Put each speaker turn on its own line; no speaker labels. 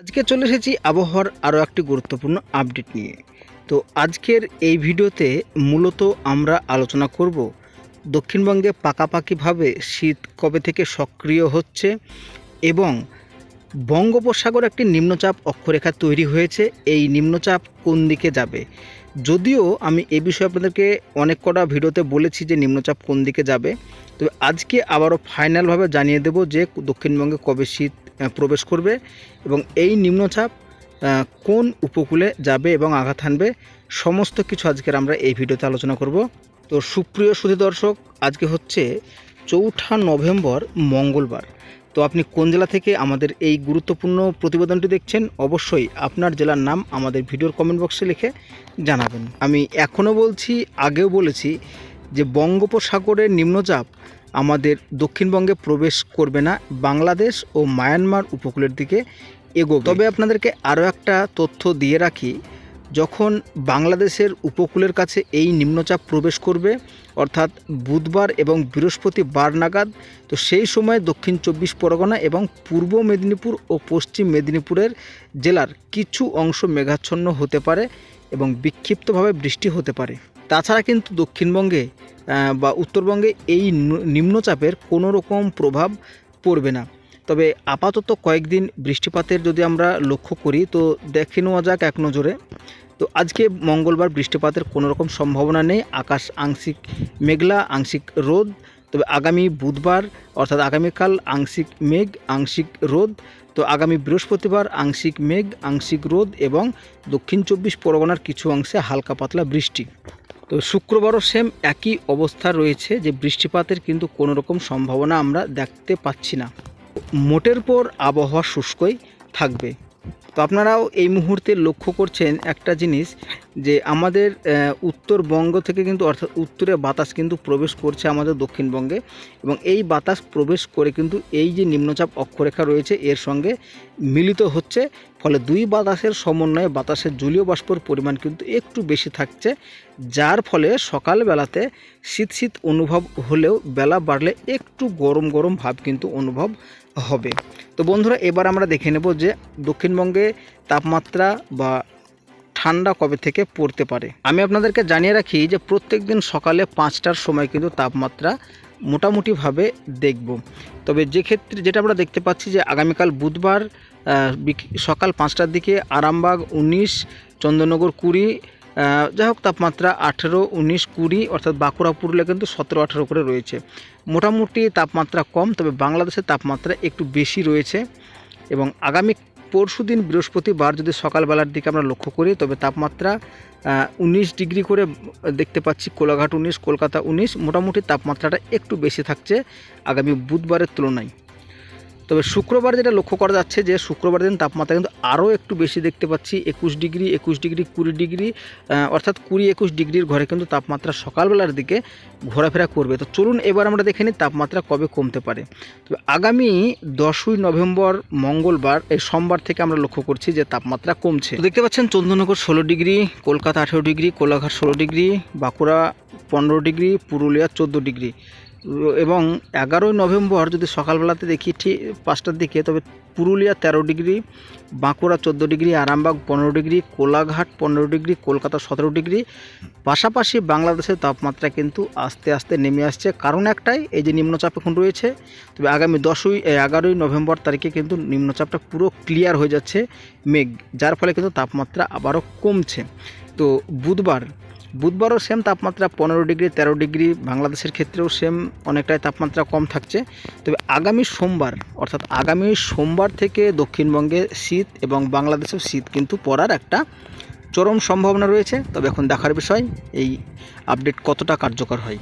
আজকে চলে এসেছি আবহাওয়ার আরও একটি গুরুত্বপূর্ণ আপডেট নিয়ে। তো আজকের এই ভিডিওতে মূলত আমরা আলোচনা করব দক্ষিণবঙ্গে পাকাপাকিভাবে শীত কবে থেকে সক্রিয় হচ্ছে এবং বঙ্গোপসাগর একটি নিম্নচাপ অক্ষরেখা তৈরি হয়েছে, এই নিম্নচাপ কোন দিকে যাবে? যদিও আমি এ বিষয়ে আপনাদেরকে অনেক কটা ভিডিওতে বলেছি যে নিম্নচাপ কোন দিকে যাবে। তবে আজকে আবারও ফাইনালভাবে জানিয়ে দেব যে দক্ষিণবঙ্গে কবে শীত প্রবেশ করবে এবং এই নিম্নচাপ কোন উপকূলে যাবে এবং আঘাত হানবে, সমস্ত কিছু আজকের আমরা এই ভিডিওতে আলোচনা করব। তো সুপ্রিয় সুধী দর্শক, আজকে হচ্ছে চৌঠা নভেম্বর, মঙ্গলবার। তো আপনি কোন জেলা থেকে আমাদের এই গুরুত্বপূর্ণ প্রতিবেদনটি দেখছেন, অবশ্যই আপনার জেলার নাম আমাদের ভিডিওর কমেন্ট বক্সে লিখে জানাবেন। আমি এখনও বলছি, আগেও বলেছি যে বঙ্গোপসাগরের নিম্নচাপ আমাদের দক্ষিণবঙ্গে প্রবেশ করবে না, বাংলাদেশ ও মায়ানমার উপকূলের দিকে এগোবে। তবে আপনাদেরকে আরও একটা তথ্য দিয়ে রাখি, যখন বাংলাদেশের উপকূলের কাছে এই নিম্নচাপ প্রবেশ করবে, অর্থাৎ বুধবার এবং বৃহস্পতিবার নাগাদ, তো সেই সময় দক্ষিণ চব্বিশ পরগনা এবং পূর্ব মেদিনীপুর ও পশ্চিম মেদিনীপুরের জেলার কিছু অংশ মেঘাচ্ছন্ন হতে পারে এবং বিক্ষিপ্তভাবে বৃষ্টি হতে পারে। তাছাড়া কিন্তু দক্ষিণবঙ্গে বা উত্তরবঙ্গে এই নিম্নচাপের কোনো রকম প্রভাব পড়বে না। তবে আপাতত কয়েকদিন বৃষ্টিপাতের যদি আমরা লক্ষ্য করি, তো দেখে নেওয়া যাক এক নজরে। তো আজকে মঙ্গলবার বৃষ্টিপাতের কোনো রকম সম্ভাবনা নেই। আকাশ আংশিক মেঘলা, আংশিক রোদ। তবে আগামী বুধবার, অর্থাৎ আগামীকাল আংশিক মেঘ, আংশিক রোদ। তো আগামী বৃহস্পতিবার আংশিক মেঘ, আংশিক রোদ এবং দক্ষিণ চব্বিশ পরগনার কিছু অংশে হালকা পাতলা বৃষ্টি। তো শুক্রবারও সেম একই অবস্থা রয়েছে যে বৃষ্টিপাতের কিন্তু কোনো রকম সম্ভাবনা আমরা দেখতে পাচ্ছি না। মোটের পর আবহাওয়া শুষ্কই থাকবে। আপনারাও এই মুহূর্তে লক্ষ্য করছেন একটা জিনিস, যে আমাদের উত্তরবঙ্গ থেকে কিন্তু অর্থাৎ উত্তরে বাতাস কিন্তু প্রবেশ করছে আমাদের দক্ষিণবঙ্গে এবং এই বাতাস প্রবেশ করে কিন্তু এই যে নিম্নচাপ অক্ষরেখা রয়েছে, এর সঙ্গে মিলিত হচ্ছে। ফলে দুই বাতাসের সমন্বয়ে বাতাসের জলীয় বাষ্পর পরিমাণ কিন্তু একটু বেশি থাকছে, যার ফলে সকালবেলাতে শীত শীত অনুভব হলেও বেলা বাড়লে একটু গরম গরম ভাব কিন্তু অনুভব হবে। তো বন্ধুরা, এবার আমরা দেখে নেব যে দক্ষিণবঙ্গে তাপমাত্রা বা ঠান্ডা কবে থেকে পড়তে পারে। আমি আপনাদেরকে জানিয়ে রাখি যে প্রত্যেক দিন সকালে পাঁচটার সময় কিন্তু তাপমাত্রা মোটামুটিভাবে দেখব। তবে যে ক্ষেত্রে, যেটা আমরা দেখতে পাচ্ছি যে আগামীকাল বুধবার সকাল পাঁচটার দিকে আরামবাগ, উনিশ চন্দননগর কুড়ি যাই হোক, তাপমাত্রা আঠেরো, উনিশ, কুড়ি, অর্থাৎ বাঁকুড়া, পুরুলিয়া কিন্তু সতেরো, আঠেরো করে রয়েছে। মোটামুটি তাপমাত্রা কম, তবে বাংলাদেশের তাপমাত্রা একটু বেশি রয়েছে এবং আগামী পরশু দিন বৃহস্পতিবার যদি সকালবেলার দিকে আমরা লক্ষ্য করি, তবে তাপমাত্রা উনিশ ডিগ্রি করে দেখতে পাচ্ছি, কোলাঘাট উনিশ, কলকাতা উনিশ, মোটামুটি তাপমাত্রাটা একটু বেশি থাকছে আগামী বুধবারের তুলনায়। তবে শুক্রবার যেটা লক্ষ্য করা যাচ্ছে যে শুক্রবার দিন তাপমাত্রা কিন্তু আরও একটু বেশি দেখতে পাচ্ছি, একুশ ডিগ্রি একুশ ডিগ্রি, কুড়ি ডিগ্রি অর্থাৎ কুড়ি, একুশ ডিগ্রির ঘরে কিন্তু তাপমাত্রা সকালবেলার দিকে ঘোরাফেরা করবে। তো চলুন এবার আমরা দেখে নিই তাপমাত্রা কবে কমতে পারে। তবে আগামী দশই নভেম্বর, মঙ্গলবার, এই সোমবার থেকে আমরা লক্ষ্য করছি যে তাপমাত্রা কমছে। দেখতে পাচ্ছেন চন্দ্রনগর ষোলো ডিগ্রি, কলকাতা আঠেরো ডিগ্রি, কোলাঘাট ষোলো ডিগ্রি, বাঁকুড়া পনেরো ডিগ্রি, পুরুলিয়া চোদ্দ ডিগ্রি। এবং এগারোই নভেম্বর যদি সকালবেলাতে দেখি ঠিক পাঁচটার দিকে, তবে পুরুলিয়া তেরো ডিগ্রি, বাঁকুড়া চোদ্দ ডিগ্রি, আরামবাগ পনেরো ডিগ্রি, কোলাঘাট পনেরো ডিগ্রি, কলকাতা সতেরো ডিগ্রি। পাশাপাশি বাংলাদেশের তাপমাত্রা কিন্তু আস্তে আস্তে নেমে আসছে। কারণ একটাই, এই যে নিম্নচাপ এখন রয়েছে, তবে আগামী দশই এগারোই নভেম্বর তারিখে কিন্তু নিম্নচাপটা পুরো ক্লিয়ার হয়ে যাচ্ছে মেঘ, যার ফলে কিন্তু তাপমাত্রা আবারও কমছে। তো বুধবার বুধবারও সেম তাপমাত্রা পনেরো ডিগ্রি, তেরো ডিগ্রি বাংলাদেশের ক্ষেত্রেও সেম অনেকটাই তাপমাত্রা কম থাকছে। তবে আগামী সোমবার, অর্থাৎ আগামী সোমবার থেকে দক্ষিণবঙ্গে শীত এবং বাংলাদেশেও শীত কিন্তু পড়ার একটা চরম সম্ভাবনা রয়েছে। তবে এখন দেখার বিষয়, এই আপডেট কতটা কার্যকর হয়।